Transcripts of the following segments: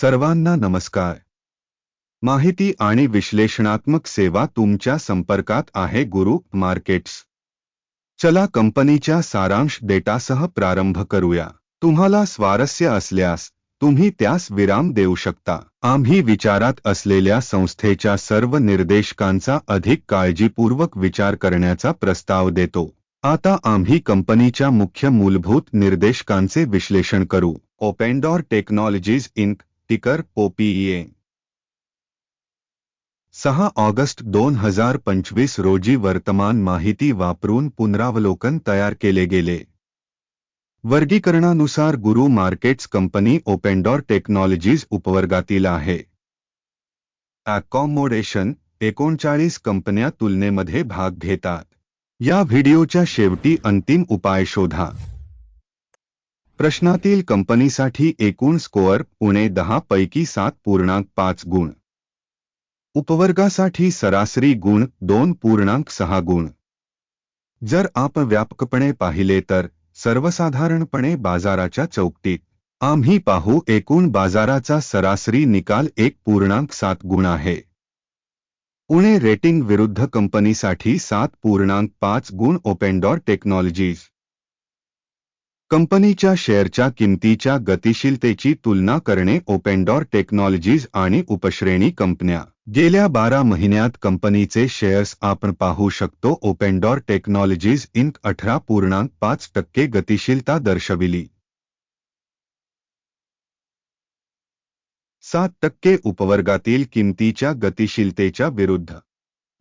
सर्वांना नमस्कार. माहिती आणि विश्लेषणात्मक सेवा तुमच्या संपर्कात आहे गुरु मार्केट्स. चला कंपनीच्या सारांश डेटासह प्रारंभ करूया. तुम्हाला स्वारस्य असल्यास तुम्ही त्यास विराम देऊ शकता. आम्ही विचारात असलेल्या संस्थेच्या सर्व निर्देशकांचा अधिक काळजीपूर्वक विचार करण्याचा प्रस्ताव देतो. आता आम्ही कंपनीच्या मुख्य मूलभूत निर्देशकांचे विश्लेषण करू. Opendoor technologies Inc. Ticker OPEA सहा ऑगस्ट दोन हजार पंचवीस रोजी वर्तमान माहिती वापरून पुनरावलोकन तयार केले गेले. वर्गीकरणानुसार गुरु मार्केट्स कंपनी ओपेंडॉर टेक्नॉलॉजीज उपवर्गातील आहे. अकॉमोडेशन एकोणचाळीस कंपन्या तुलनेमध्ये भाग घेतात. या व्हिडिओच्या शेवटी अंतिम उपाय शोधा. प्रश्नातील कंपनीसाठी एकूण स्कोअर उणे दहा पैकी सात पूर्णांक पाच गुण. उपवर्गासाठी सरासरी गुण दोन पूर्णांक सहा गुण. जर आपण व्यापकपणे पाहिले तर सर्वसाधारणपणे बाजाराच्या चौकटीत आम्ही पाहू एकूण बाजाराचा सरासरी निकाल एक पूर्णांक सात गुण आहे. उणे रेटिंग विरुद्ध कंपनीसाठी सात पूर्णांक पाच गुण ओपेनडॉर टेक्नॉलॉजीज कंपनीच्या शेअरच्या किंमतीच्या गतिशीलतेची तुलना करणे ओपेनडॉर टेक्नॉलॉजीज आणि उपश्रेणी कंपन्या. गेल्या बारा महिन्यात कंपनीचे शेअर्स आपण पाहू शकतो ओपेनडॉर टेक्नॉलॉजीज इंक अठरा पूर्णांक पाच टक्के गतिशीलता दर्शविली. सात टक्के उपवर्गातील किंमतीच्या गतिशीलतेच्या विरुद्ध.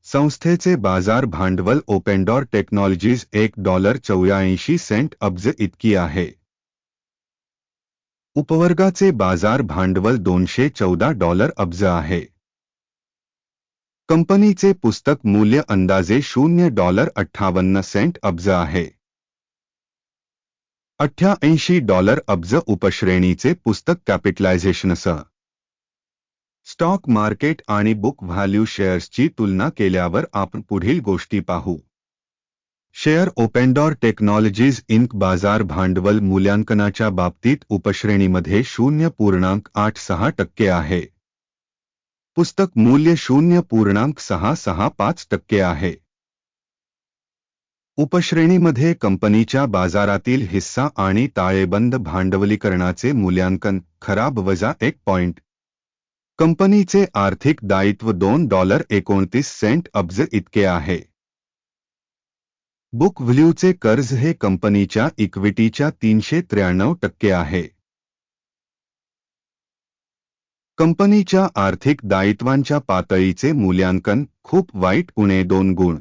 संस्थेचे बाज़ार भांडवल ओपेनडॉर टेक्नॉलॉजीज एक डॉलर चौऱ्याऐंशी सेंट अब्ज इतकी आहे. उपवर्गाचे बाज़ार भांडवल दोनशे चौदा डॉलर अब्ज आहे. कंपनीचे पुस्तक मूल्य अंदाजे शून्य डॉलर अठ्ठावन्न सेंट अब्ज आहे. अठ्ठ्याऐंशी डॉलर अब्ज उपश्रेणीचे पुस्तक कॅपिटलायझेशनसह स्टॉक मार्केट आणि बुक व्हॅल्यू शेअर्सची तुलना केल्यावर आपण पुढील गोष्टी पाहू. शेअर ओपेंडॉर टेक्नॉलॉजीज इंक बाजार भांडवल मूल्यांकनाच्या बाबतीत उपश्रेणीमध्ये शून्य पूर्णांक आठ सहा टक्के आहे. पुस्तक मूल्य शून्य पूर्णांक सहा सहा पाच टक्के आहे. उपश्रेणीमध्ये कंपनीच्या बाजारातील हिस्सा आणि ताळेबंद भांडवलीकरणाचे मूल्यांकन खराब वजा एक पॉइंट कंपनीचे आर्थिक दायित्व दोन डॉलर एकोणतीस सेंट अब्ज इतके आहे. बुक व्हॅल्यूचे कर्ज हे कंपनीच्या इक्विटीच्या तीनशे त्र्याण्णव टक्के आहे. कंपनीच्या आर्थिक दायित्वांच्या पातळीचे मूल्यांकन खूप वाईट उणे दोन गुण.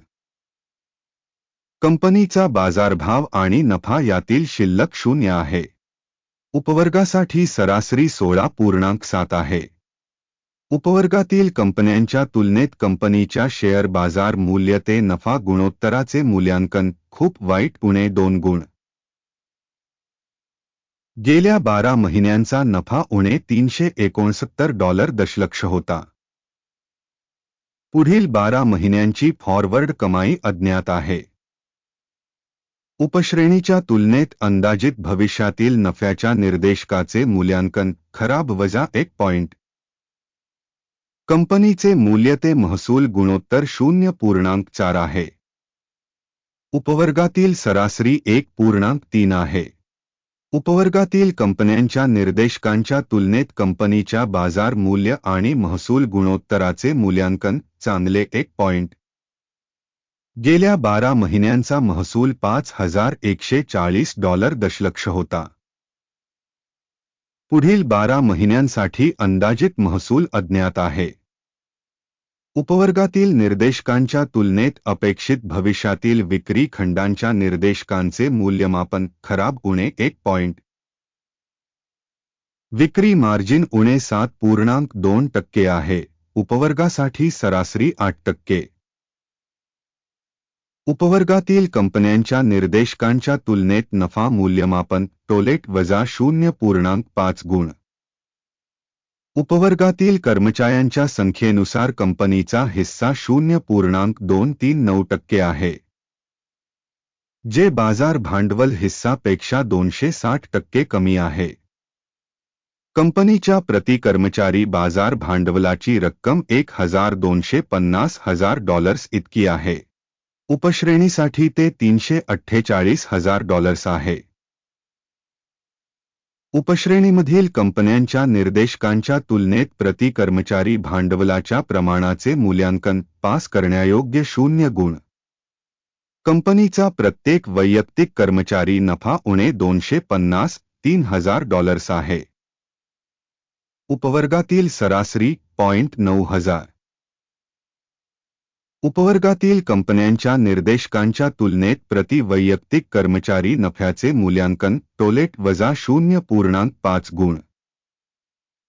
कंपनीचा बाजारभाव आणि नफा यातील शिल्लक शून्य आहे. उपवर्गासाठी सरासरी सोळा पूर्णांक सात आहे. उपवर्गातील कंपन्यांच्या तुलनेत कंपनीच्या शेअर बाजार मूल्य ते नफा गुणोत्तराचे मूल्यांकन खूप वाईट उणे दोन गुण. गेल्या बारा महिन्यांचा नफा उणे तीनशे एकोणसत्तर डॉलर दशलक्ष होता. पुढील बारा महिन्यांची फॉरवर्ड कमाई अज्ञात आहे. उपश्रेणीच्या तुलनेत अंदाजित भविष्यातील नफ्याच्या निर्देशकाचे मूल्यांकन खराब वजा एक पॉइंट कंपनीचे मूल्य ते महसूल गुणोत्तर शून्य पूर्णांक चार आहे. उपवर्गातील सरासरी एक पूर्णांक तीन आहे. उपवर्गातील कंपन्यांच्या निर्देशकांच्या तुलनेत कंपनीच्या बाजार मूल्य आणि महसूल गुणोत्तराचे मूल्यांकन चांगले एक पॉइंट. गेल्या बारा महिन्यांचा महसूल पाच हजार एकशे चाळीस डॉलर दशलक्ष होता. पुढील बारा महिन्यांसाठी अंदाजित महसूल अज्ञात आहे. उपवर्गातील निर्देशकांच्या तुलनेत अपेक्षित भविष्यातील विक्री खंडांच्या निर्देशकांचे मूल्यमापन खराब उणे एक पॉइंट. विक्री मार्जिन उणे सात पूर्णांक दोन टक्के आहे. उपवर्गासाठी सरासरी आठ टक्के. उपवर्गातील कंपन्यांच्या निर्देशकांच्या तुलनेत नफा मूल्यमापन, टोलेट वजा शून्य पूर्णांक पाच गुण. उपवर्गातील कर्मचाऱ्यांच्या संख्येनुसार कंपनीचा हिस्सा शून्य पूर्णांक दोन तीन नऊ टक्के आहे. जे बाज़ार भांडवल हिस्सापेक्षा दोनशे साठ टक्के कमी आहे. कंपनीच्या प्रति कर्मचारी बाज़ार भांडवलाची रक्कम एक हज़ार दोनशे पन्नास हज़ार डॉलर्स इतकी आहे. उपश्रेणीसाठी ते तीनशे अठ्ठेचाळीस हजार डॉलर्स आहे. उपश्रेणीमधील कंपन्यांच्या निर्देशकांच्या तुलनेत प्रति कर्मचारी भांडवलाच्या प्रमाणाचे मूल्यांकन पास करण्यायोग्य शून्य गुण. कंपनीचा प्रत्येक वैयक्तिक कर्मचारी नफा उणे दोनशे पन्नास तीन हजार डॉलर्स आहे. उपवर्गातील सरासरी पॉइंट नऊ हजार. उपवर्गातील कंपन्यांच्या निर्देशकांच्या तुलनेत प्रति वैयक्तिक कर्मचारी नफ्याचे मूल्यांकन टोलेट वजा शून्य पूर्णांक पाच गुण.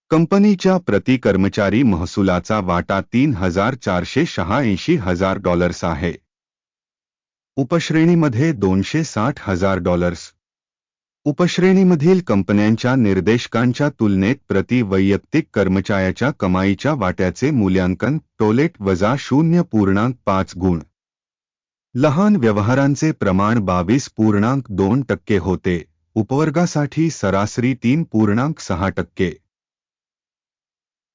कंपनीच्या प्रति कर्मचारी महसुलाचा वाटा तीन हजार चारशे शहाऐंशी हजार डॉलर्स आहे. उपश्रेणीमध्ये दोनशे साठ हजार डॉलर्स. उपश्रेणीमधील कंपन्यांच्या निर्देशकांच्या तुलनेत प्रति वैयक्तिक कर्मचाऱ्याच्या कमाईच्या वाट्याचे मूल्यांकन टोलेट वजा शून्य पूर्णांक पाच गुण. लहान व्यवहारांचे प्रमाण बावीस पूर्णांक दोन टक्के होते. उपवर्गासाठी सरासरी तीन पूर्णांक सहा टक्के.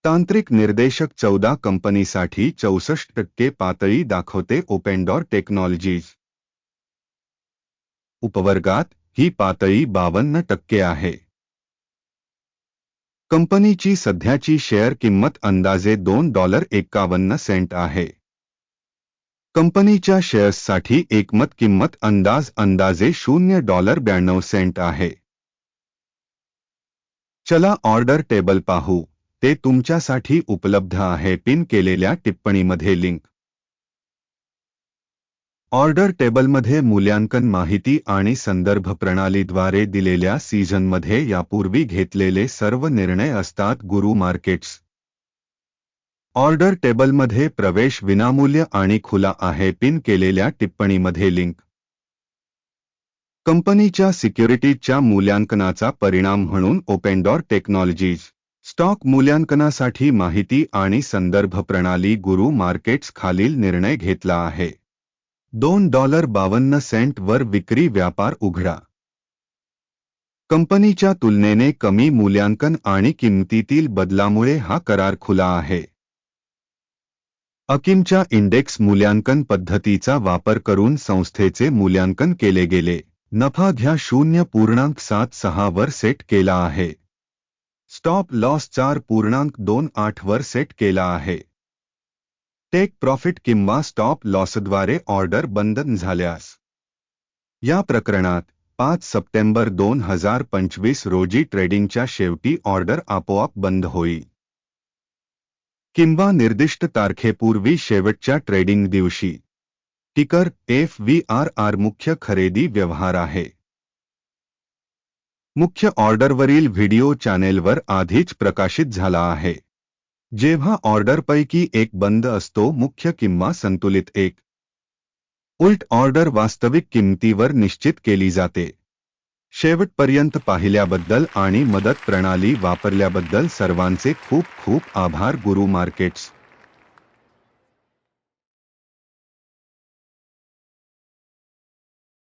तांत्रिक निर्देशक चौदा कंपनीसाठी चौसष्ट टक्के पातळी दाखवते ओपेंडॉर टेक्नॉलॉजीज. उपवर्गात ही पातळी बावन्न टक्के आहे. कंपनीची सध्याची शेअर किंमत अंदाजे दोन डॉलर एकावन्न सेंट आहे. कंपनीच्या शेअर्ससाठी एकमत किंमत अंदाज अंदाजे शून्य डॉलर ब्याण्णव सेंट आहे. चला ऑर्डर टेबल पाहू. ते तुमच्यासाठी उपलब्ध आहे. पिन केलेल्या टिप्पणीमध्ये लिंक. ऑर्डर टेबलमध्ये मूल्यांकन माहिती आणि संदर्भ प्रणालीद्वारे दिलेल्या सीझनमध्ये यापूर्वी घेतलेले सर्व निर्णय असतात गुरु मार्केट्स. ऑर्डर टेबलमध्ये प्रवेश विनामूल्य आणि खुला आहे पिन केलेल्या टिप्पणीमध्ये लिंक. कंपनीच्या सिक्युरिटीजच्या मूल्यांकनाचा परिणाम म्हणून ओपेनडॉर टेक्नॉलॉजीज. स्टॉक मूल्यांकनासाठी माहिती आणि संदर्भ प्रणाली गुरु मार्केट्स खालील निर्णय घेतला आहे. दोन डॉलर बावन्न सेंट वर विक्री व्यापार उघडा. कंपनीच्या तुलनेने कमी मूल्यांकन आणि किंमतीतील बदलामुळे हा करार खुला आहे. अकिमच्या इंडेक्स मूल्यांकन पद्धतीचा वापर करून संस्थेचे मूल्यांकन केले गेले. नफा घ्या शून्य पूर्णांक सात सहा वर सेट केला आहे. स्टॉप लॉस चार पूर्णांक दोन आठ वर सेट केला आहे. टेक प्रॉफिट किंवा स्टॉप लॉसद्वारे ऑर्डर बंद झाल्यास. या प्रकरणात पाच सप्टेंबर दोन हजार पंचवीस रोजी ट्रेडिंगच्या शेवटी ऑर्डर आपोआप बंद होईल. किंवा निर्दिष्ट तारखेपूर्वी शेवटच्या ट्रेडिंग दिवशी. टिकर एफ व्ही आर आर मुख्य खरेदी व्यवहार आहे. मुख्य ऑर्डरवरील व्हिडिओ चॅनेलवर आधीच प्रकाशित झाला आहे. जेव्हा ऑर्डरपैकी एक बंद असतो मुख्य किंवा संतुलित एक. उलट ऑर्डर वास्तविक किंमतीवर निश्चित केली जाते. शेवटपर्यंत पाहिल्याबद्दल आणि मदत प्रणाली वापरल्याबद्दल सर्वांचे खूप खूप आभार गुरु मार्केट्स.